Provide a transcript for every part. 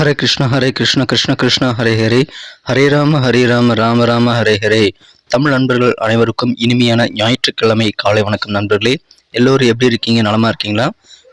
ஹரே கிருஷ்ண ஹரே கிருஷ்ண கிருஷ்ண கிருஷ்ண ஹரே ஹரே. ஹரே ராம ஹரே ராம ராம ராம ஹரே ஹரே. தமிழ் நண்பர்கள் அனைவருக்கும் இனிமையான ஞாயிற்றுக்கிழமை காலை வணக்கம் நண்பர்களே. எல்லோரும் எப்படி இருக்கீங்க? நலமா இருக்கீங்களா?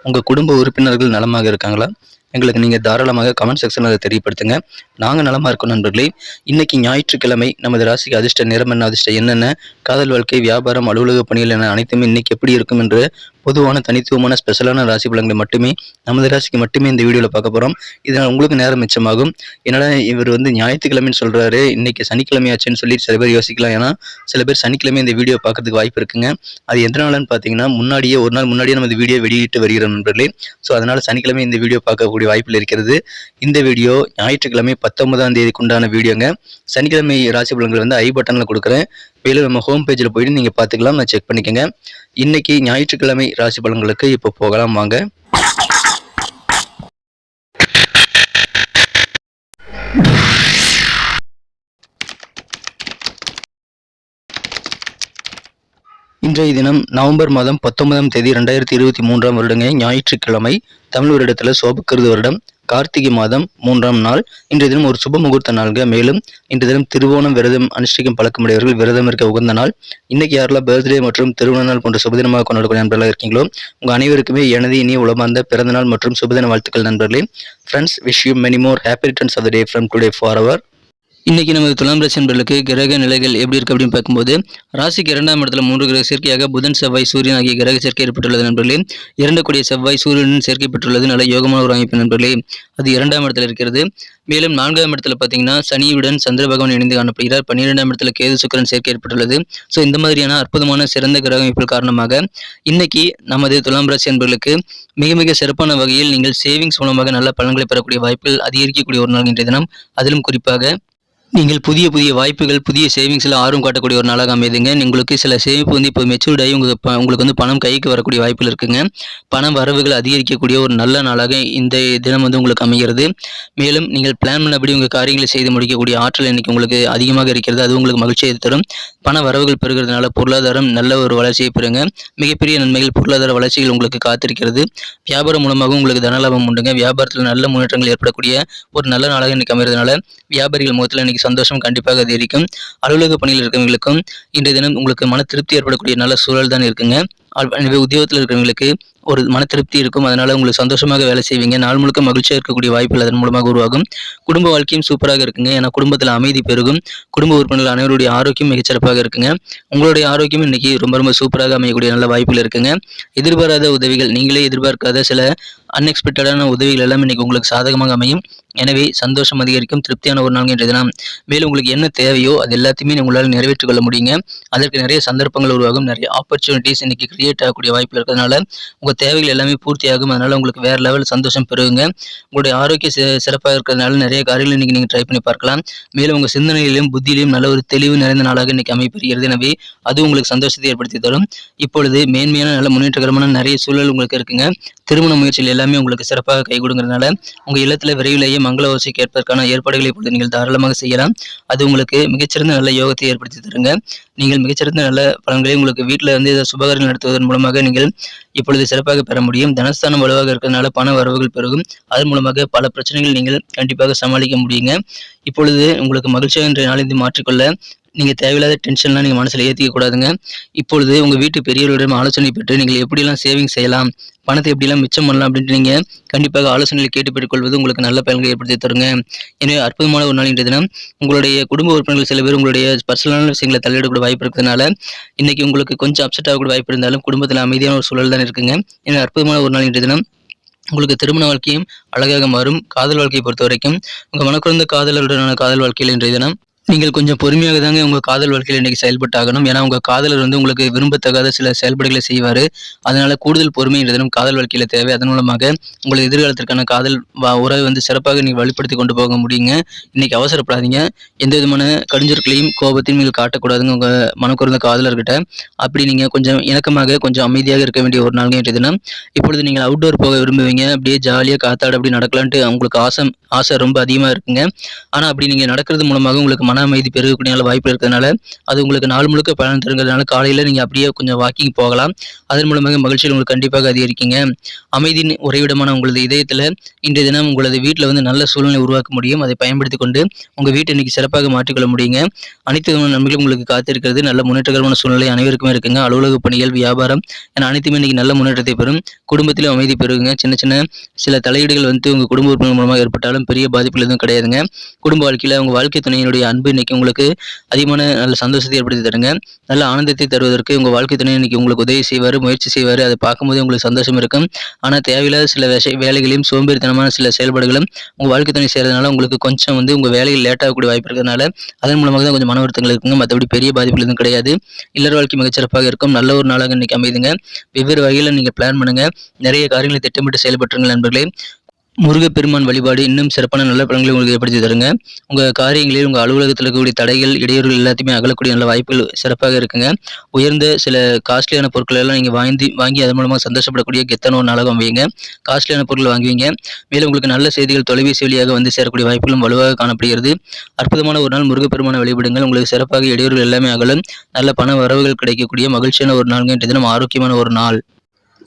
உங்க குடும்ப உறுப்பினர்கள் நலமாக இருக்காங்களா? எங்களுக்கு நீங்கள் தாராளமாக கமெண்ட் செக்ஷனில் அதை தெரியப்படுத்துங்க. நாங்கள் நலமாக இருக்கோம் நண்பர்களே. இன்னைக்கு ஞாயிற்றுக்கிழமை நமது ராசிக்கு அதிர்ஷ்ட நிறம் என்ன அதிர்ஷ்டம் என்னென்ன? காதல் வாழ்க்கை வியாபாரம் அலுவலக பணிகள் என அனைத்துமே இன்னைக்கு எப்படி இருக்கும் என்று பொதுவான தனித்துவமான ஸ்பெஷலான ராசி பலன்களை மட்டுமே நமது ராசிக்கு மட்டுமே இந்த வீடியோவில் பார்க்க போகிறோம் இதனால் உங்களுக்கு நேரம் மிச்சமாகும். என்னடா இவர் வந்து ஞாயிற்றுக்கிழமைன்னு சொல்கிறாரு இன்னைக்கு சனிக்கிழமையாச்சுன்னு சொல்லி சில பேர் யோசிக்கலாம். ஏன்னா சில பேர் சனிக்கிழமை இந்த வீடியோ பார்க்கறதுக்கு வாய்ப்பு இருக்குங்க. அது எந்த பார்த்தீங்கன்னா முன்னாடியே ஒரு நாள் முன்னாடியே நம்ம வீடியோ வெளியிட்டு வருகிறோம் நண்பர்களே. ஸோ அதனால் சனிக்கிழமை இந்த வீடியோ பார்க்கக்கூடிய வாய்ப்பில் இருக்கிறது. இந்த வீடியோ ஞாயிற்றுக்கிழமை பத்தொன்பதாம் தேதிக்கு உண்டான வீடியோங்க. சனிக்கிழமை ராசி பலன்கள் வந்து ஐ பட்டனில் கொடுக்குறேன். மேலும் நம்ம ஹோம் பேஜில் போயிட்டு நீங்கள் பார்த்துக்கலாம். நான் செக் பண்ணிக்கோங்க. இன்றைக்கி ஞாயிற்றுக்கிழமை ராசி பலன்களுக்கு இப்போ போகலாம் வாங்க. இன்றைய தினம் நவம்பர் மாதம் பத்தொன்பதாம் தேதி ரெண்டாயிரத்தி இருபத்தி மூன்றாம் வருடங்க ஞாயிற்றுக்கிழமை தமிழ் வருடத்தில் சோபக்கிருது வருடம். கார்த்திகை மாதம் மூன்றாம் நாள். இன்றைய தினம் ஒரு சுப முகூர்த்த நாள்க. மேலும் இன்றைய தினம் திருவோணம் விரதம் அனுஷ்டிக்கும் பழக்கமுடையவர்கள் விரதம் இருக்க உகந்த நாள். இன்னைக்கு யாரெல்லாம் பர்த்டே மற்றும் திருமண நாள் போன்ற சுபதினமாக கொண்டாடக்கூடிய நண்பர்களாக இருக்கீங்களோ உங்கள் அனைவருக்குமே எனது இனிய உளமார்ந்த பிறந்த நாள் மற்றும் சுபதின வாழ்த்துக்கள் நண்பர்களே. Friends wish you many more happy returns of the day from today for our இன்றைக்கி நமது துலாம் ராசி நண்பர்களுக்கு கிரக நிலைகள் எப்படி இருக்கு அப்படின்னு பார்க்கும்போது ராசிக்கு இரண்டாம் இடத்துல மூன்று கிரக சேர்க்கையாக புதன் செவ்வாய் சூரியன் ஆகிய கிரக சேர்க்கை ஏற்பட்டுள்ளது நண்பர்களே. இரண்டக்கூடிய செவ்வாய் செவ்வாய் சேர்க்கை பெற்றுள்ளது. நல்ல யோகமான ஒரு அமைப்பு நண்பர்களே. அது இரண்டாம் இடத்துல இருக்கிறது. மேலும் நான்காம் இடத்துல பார்த்தீங்கன்னா சனியுடன் சந்திர பகவான் இணைந்து காணப்படுகிறார். பன்னிரெண்டாம் இடத்துல கேது சுக்கரன் சேர்க்கை ஏற்பட்டுள்ளது. ஸோ இந்த மாதிரியான அற்புதமான சிறந்த கிரக அமைப்புகள் காரணமாக இன்னைக்கு நமது துலாம் ராசி என்பர்களுக்கு மிக மிக சிறப்பான வகையில் நீங்கள் சேவிங்ஸ் மூலமாக நல்ல பலன்களை பெறக்கூடிய வாய்ப்புகள் அதிகரிக்கக்கூடிய ஒரு நாள் இன்றைய தினம். அதிலும் குறிப்பாக நீங்கள் புதிய புதிய வாய்ப்புகள் புதிய சேவிங்ஸில் ஆர்வம் காட்டக்கூடிய ஒரு நாளாக அமைதுங்க. உங்களுக்கு சில சேமிப்பு வந்து இப்போ மெச்சூர்ட் ஆகி உங்களுக்கு ப- உங்களுக்கு வந்து பணம் கைக்கு வரக்கூடிய வாய்ப்புகள் இருக்குங்க. பண வரவுகள் அதிகரிக்கக்கூடிய ஒரு நல்ல நாளாக இந்த தினம் வந்து உங்களுக்கு அமைகிறது. மேலும் நீங்கள் பிளான் பண்ணபடி உங்கள் காரியங்களை செய்து முடிக்கக்கூடிய ஆற்றல் இன்னைக்கு உங்களுக்கு அதிகமாக இருக்கிறது. அது உங்களுக்கு மகிழ்ச்சியை தரும். பண வரவுகள் பெறுகிறதுனால பொருளாதாரம் நல்ல ஒரு வளர்ச்சியை பெறுங்க. மிகப்பெரிய நன்மைகள் பொருளாதார வளர்ச்சிகள் உங்களுக்கு காத்திருக்கிறது. வியாபாரம் மூலமாக உங்களுக்கு தனலாபம் உண்டுங்க. வியாபாரத்தில் நல்ல முன்னேற்றங்கள் ஏற்படக்கூடிய ஒரு நல்ல நாளாக இன்னைக்கு அமைகிறதுனால வியாபாரிகள் முகத்தில் இன்னைக்கு சந்தோஷம் கண்டிப்பாக அதிகரிக்கும். அலுவலக பணியில் இருக்கிறவங்களுக்கும் இன்றைய தினம் உங்களுக்கு மன திருப்தி ஏற்படக்கூடிய நல்ல சூழல் தான் இருக்குங்க. எனவே உத்தியோகத்தில் இருக்கிறவங்களுக்கு ஒரு மன திருப்தி இருக்கும். அதனால் உங்களுக்கு சந்தோஷமாக வேலை செய்வீங்க. நாள் முழுக்க மகிழ்ச்சியாக இருக்கக்கூடிய வாய்ப்புகள் அதன் மூலமாக உருவாகும். குடும்ப வாழ்க்கையும் சூப்பராக இருக்குங்க. ஏன்னா குடும்பத்தில் அமைதி பெருகும். குடும்ப உறுப்பினர்கள் அனைவருடைய ஆரோக்கியம் மிகச்சிறப்பாக இருக்குங்க. உங்களுடைய ஆரோக்கியம் இன்னைக்கு ரொம்ப ரொம்ப சூப்பராக அமையக்கூடிய நல்ல வாய்ப்புகள் இருக்குங்க. எதிர்பாராத உதவிகள் நீங்களே எதிர்பார்க்காத சில அன்எக்ஸ்பெக்டடான உதவிகள் எல்லாம் இன்னைக்கு உங்களுக்கு சாதகமாக அமையும். எனவே சந்தோஷம் அதிகரிக்கும். திருப்தியான ஒரு நாள் என்ற தினம். மேலும் உங்களுக்கு என்ன தேவையோ அது எல்லாத்தையுமே உங்களால் நிறைவேற்றிக் கொள்ள முடியுங்க. அதற்கு நிறைய சந்தர்ப்பங்கள் உருவாகும். நிறைய ஆப்பர்ச்சுனிட்டிஸ் இன்னைக்கு கிரியேட் ஆகக்கூடிய வாய்ப்பு இருக்கிறதுனால உங்க தேவைகள் எல்லாமே பூர்த்தியாகும். அதனால உங்களுக்கு வேற லெவல் சந்தோஷம் பெறுங்க உங்களுடைய ஆரோக்கிய சிறப்பாக இருக்கிறதுனால நிறைய காரியங்கள் இன்னைக்கு நீங்க ட்ரை பண்ணி பார்க்கலாம். மேலும் உங்க சிந்தனையிலும் புத்தியிலும் நல்ல ஒரு தெளிவு நிறைந்த நாளாக இன்னைக்கு அமைப்பெறுகிறது எனவே அது உங்களுக்கு சந்தோஷத்தை ஏற்படுத்தி தரும். இப்பொழுது மேன்மையான நல்ல முன்னேற்றகரமான நிறைய சூழல் உங்களுக்கு இருக்குங்க. திருமண முயற்சிகள் எல்லாமே உங்களுக்கு சிறப்பாக கை கொடுங்கறதுனால உங்க இல்லத்துல விரைவிலேயே மங்கள ஓசை கேட்பதற்கான ஏற்பாடுகளை இப்பொழுது நீங்கள் தாராளமாக செய்யலாம். அது உங்களுக்கு மிகச்சிறந்த நல்ல யோகத்தை ஏற்படுத்தி தருங்க. நீங்கள் மிகச்சிறந்த நல்ல பலன்களை உங்களுக்கு வீட்டில் வந்து ஏதாவது சுபகாரியம் செலுத்துவதன் மூலமாக நீங்கள் இப்பொழுது சிறப்பாக பெற முடியும். தனஸ்தானம் வலுவாக இருக்கிறதுனால பண வரவுகள் பெருகும். அதன் மூலமாக பல பிரச்சனைகள் நீங்கள் கண்டிப்பாக சமாளிக்க முடியுங்க. இப்பொழுது உங்களுக்கு மகிழ்ச்சியாக இன்றைய நாளிலிருந்து மாற்றிக்கொள்ள நீங்கள் தேவையில்லாத டென்ஷன்லாம் நீங்கள் மனசில் ஏற்றிக்கக்கூடாதுங்க கூடாதுங்க. இப்பொழுது உங்கள் வீட்டு பெரியவர்களிடம் ஆலோசனை பெற்று நீங்கள் எப்படியெல்லாம் சேவிங் செய்யலாம் பணத்தை எப்படிலாம் மிச்சம் பண்ணலாம் அப்படின்ட்டு நீங்கள் கண்டிப்பாக ஆலோசனைகளை கேட்டு பெற்றுக்கொள்வது உங்களுக்கு நல்ல பலன்களை ஏற்படுத்தி தருங்க. எனவே அற்புதமான ஒரு நாள் இன்றைய தினம். உங்களுடைய குடும்ப உறுப்பினர்கள் சில பேர் உங்களுடைய பர்சனலான விஷயங்களை தள்ளிடக்கூட வாய்ப்பு இருக்கிறதுனால இன்றைக்கி உங்களுக்கு கொஞ்சம் அப்செட் ஆகக்கூட வாய்ப்பு இருந்தாலும் குடும்பத்தில் அமைதியான ஒரு சூழல் தான் இருக்குங்க. எனவே அற்புதமான ஒரு நாள் இன்றைய தினம். உங்களுக்கு திருமண வாழ்க்கையும் அழகாக மாறும். காதல் வாழ்க்கையை பொறுத்த வரைக்கும் உங்கள் மனக்குறந்த காதலருடனான காதல் வாழ்க்கையில் இன்றைய தினம் நீங்கள் கொஞ்சம் பொறுமையாக தாங்க உங்கள் காதல் வாழ்க்கையில் இன்றைக்கி செயல்பட்டாகணும். ஏன்னா உங்கள் காதலர் வந்து உங்களுக்கு விரும்பத்தகாத சில செயல்பாடுகளை செய்வார். அதனால் கூடுதல் பொறுமை காதல் வாழ்க்கையில் தேவை. அதன் மூலமாக உங்கள் எதிர்காலத்திற்கான காதல் உறவை வந்து சிறப்பாக நீங்கள் வழிப்படுத்தி கொண்டு போக முடியுங்க. இன்றைக்கி அவசரப்படாதீங்க. எந்த விதமான கடிஞ்சொற்களையும் கோபத்தையும் நீங்கள் காட்டக்கூடாதுங்க உங்கள் மனக்குறந்த காதலர்கிட்ட. அப்படி நீங்கள் கொஞ்சம் இணக்கமாக கொஞ்சம் அமைதியாக இருக்க வேண்டிய ஒரு நாள் இன்றைய தினம். இப்பொழுது நீங்கள் அவுட்டோர் போக விரும்புவீங்க. அப்படியே ஜாலியாக காத்தாட அப்படி நடக்கலான்ட்டு உங்களுக்கு ஆசை ஆசை ரொம்ப அதிகமாக இருக்குங்க. ஆனால் அப்படி நீங்கள் நடக்கிறது மூலமாக உங்களுக்கு மன அமைதி பெருகக்கூடிய வாய்ப்பு இருக்கிறதுனால அது உங்களுக்கு நாள் முழுக்க பலன் தருங்கிறதுனால காலையில் நீங்கள் அப்படியே கொஞ்சம் வாக்கிங் போகலாம். அதன் மூலமாக மகிழ்ச்சியில் உங்களுக்கு கண்டிப்பாக அதிகரிக்குங்க. அமைதியின் உறைவிடமான உங்களது இதயத்தில் இன்றைய தினம் உங்களது வீட்டில் வந்து நல்ல சூழ்நிலை உருவாக்க முடியும். அதை பயன்படுத்தி கொண்டு உங்கள் வீட்டை இன்னைக்கு சிறப்பாக மாற்றிக்கொள்ள முடியுங்க. அனைத்து நன்மைகளும் உங்களுக்கு காத்திருக்கிறது. நல்ல முன்னேற்றகரமான சூழ்நிலை அனைவருக்குமே இருக்குங்க. அலுவலக பணிகள் வியாபாரம் என அனைத்துமே இன்னைக்கு நல்ல முன்னேற்றத்தை பெறும். குடும்பத்திலும் அமைதி பெறுங்க சின்ன சின்ன சில தலையீடுகள் வந்து உங்கள் குடும்ப உறுப்பினர் மூலமாக ஏற்பட்டாலும் பெரிய பாதிப்புகள் எதுவும் கிடையாதுங்க. குடும்ப வாழ்க்கையில் உங்கள் வாழ்க்கை துணையினுடைய அன்பு இன்னைக்கு உங்களுக்கு அதிகமான நல்ல சந்தோஷத்தை ஏற்படுத்தி தருங்க. நல்ல ஆனந்தத்தை தருவதற்கு உங்கள் வாழ்க்கை துணை இன்னைக்கு உங்களுக்கு உதவி செய்வார் முயற்சி செய்வார். அதை பார்க்கும்போது உங்களுக்கு சந்தோஷம் இருக்கும். ஆனால் தேவையில்லாத சில வேலைகளையும் சோம்பேறித்தனமான சில செயல்பாடுகளும் உங்கள் வாழ்க்கை துணை செய்கிறதுனால உங்களுக்கு கொஞ்சம் வந்து உங்கள் வேலையில் லேட் ஆகக்கூடிய வாய்ப்பு இருக்கிறதுனால அதன் மூலமாக தான் கொஞ்சம் மன வருத்தங்கள் இருக்குங்க. மற்றபடி பெரிய பாதிப்புகள் எதுவும் கிடையாது. இல்லற வாழ்க்கை மிகச்சிறப்பாக இருக்கும். நல்ல ஒரு நாளாக இன்னைக்கு அமைதுங்க. வெவ்வேறு வகையில் நீங்கள் பிளான் பண்ணுங்க. நிறைய காரியங்களை திட்டமிட்டு செயல்பட்டுருங்கள் நண்பர்களே. முருகப்பெருமான் வழிபாடு இன்னும் சிறப்பான நல்ல பலன்களை உங்களுக்கு ஏற்படுத்தி தருங்க. உங்கள் காரியங்களில் உங்கள் அலுவலகத்தில் இருக்கக்கூடிய தடைகள் இடையூறுகள் எல்லாத்தையுமே அகலக்கூடிய நல்ல வாய்ப்புகள் சிறப்பாக இருக்குங்க. உயர்ந்த சில காஸ்ட்லியான பொருட்கள் எல்லாம் நீங்கள் வாங்கி வாங்கி அதன் மூலமாக சந்தோஷப்படக்கூடிய கெத்தான ஒரு நாளாக அமைவீங்க காஸ்ட்லியான பொருட்கள் வாங்குவீங்க. மேலும் உங்களுக்கு நல்ல செய்திகள் தொலைபேசி வழியாக வந்து சேரக்கூடிய வாய்ப்புகளும் வலுவாக காணப்படுகிறது. அற்புதமான ஒரு நாள் முருகப்பெருமான வழிபடுங்கள். உங்களுக்கு சிறப்பாக இடையூறுகள் எல்லாமே அகலும். நல்ல பண வரவுகள் கிடைக்கக்கூடிய மகிழ்ச்சியான ஒரு நாள்ங்க. இன்றைய தினம் ஆரோக்கியமான ஒரு நாள்.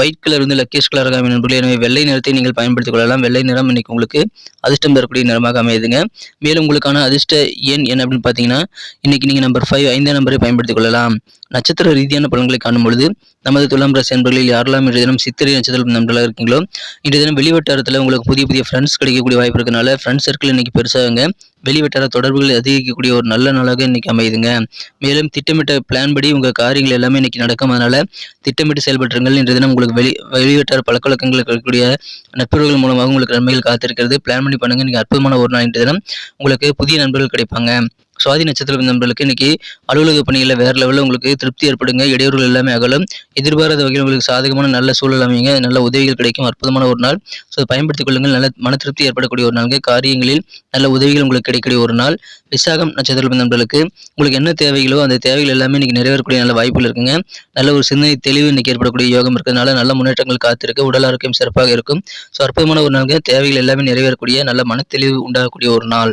ஒயிட் கலர் வந்து லக்கேஷ் கலராக அமையும் நண்பர்களே. எனவே வெள்ளை நிறத்தை நீங்கள் பயன்படுத்திக் கொள்ளலாம். வெள்ளை நிறம் இன்னைக்கு உங்களுக்கு அதிர்ஷ்டம் தரக்கூடிய நிறமாக அமையுதுங்க. மேலும் உங்களுக்கான அதிர்ஷ்ட எண் என்ன அப்படின்னு பார்த்தீங்கன்னா இன்னைக்கு நீங்கள் நம்பர் ஃபைவ் ஐந்தாம் நம்பரை பயன்படுத்திக் கொள்ளலாம். நட்சத்திர ரீதியான பலன்களை காணும் பொழுது நமது துலாம் ராசி நண்பர்களில் யாரெல்லாம் இன்றைய தினம் சித்திரை நட்சத்திரம் நண்பர்களாக இருக்கீங்களோ இன்றைய தினம் வெளிவட்டாரத்தில் உங்களுக்கு புதிய புதிய ஃப்ரெண்ட்ஸ் கிடைக்கக்கூடிய வாய்ப்பு இருக்கனால ஃப்ரெண்ட்ஸ் சர்க்கிள் இன்னைக்கு பெருசாகுங்க. வெளிவட்டார தொடர்புகள் அதிகரிக்கக்கூடிய ஒரு நல்ல நாளாக இன்னைக்கு அமையுதுங்க. மேலும் திட்டமிட்ட பிளான் படி உங்கள் காரியங்கள் எல்லாமே இன்னைக்கு நடக்கும். அதனால திட்டமிட்டு செயல்பட்டுருங்கள். இன்றைய தினம் உங்களுக்கு வெளி வெளிவட்டார பழக்கவழக்கங்கள் இருக்கக்கூடிய நட்புகள் மூலமாக உங்களுக்கு நன்மைகள் காத்திருக்கிறது. பிளான் பண்ணி பண்ணுங்க. இன்னைக்கு அற்புதமான ஒரு நாள் இன்றைய தினம். உங்களுக்கு புதிய நண்பர்கள் கிடைப்பாங்க. சுவாதி நட்சத்திர நண்பர்களுக்கு இன்னைக்கு அலுவலக பணிகளில் வேற லெவலில் உங்களுக்கு திருப்தி ஏற்படுங்க. இடையூறுகள் எல்லாமே அகலும். எதிர்பாராத வகையில் உங்களுக்கு சாதகமான நல்ல சூழல் அமைங்க நல்ல உதவிகள் கிடைக்கும். அற்புதமான ஒரு நாள். ஸோ பயன்படுத்திக் கொள்ளுங்கள். நல்ல மன திருப்தி ஏற்படக்கூடிய ஒரு நாளுங்க. காரியங்களில் நல்ல உதவிகள் உங்களுக்கு கிடைக்கக்கூடிய ஒரு நாள். விசாகம் நட்சத்திர நண்பர்களுக்கு உங்களுக்கு என்ன தேவைகளோ அந்த தேவைகள் எல்லாமே இன்னைக்கு நிறைவேறக்கூடிய நல்ல வாய்ப்புகள் இருக்குங்க. நல்ல ஒரு சிந்தனை தெளிவு இன்னைக்கு ஏற்படக்கூடிய யோகம் இருக்கிறதுனால நல்ல முன்னேற்றங்கள் காத்திருக்கு. உடல் ஆரோக்கியம் சிறப்பாக இருக்கும். ஸோ அற்புதமான ஒரு நாளுங்க. தேவைகள் எல்லாமே நிறைவேறக்கூடிய நல்ல மன தெளிவு உண்டாகக்கூடிய ஒரு நாள்.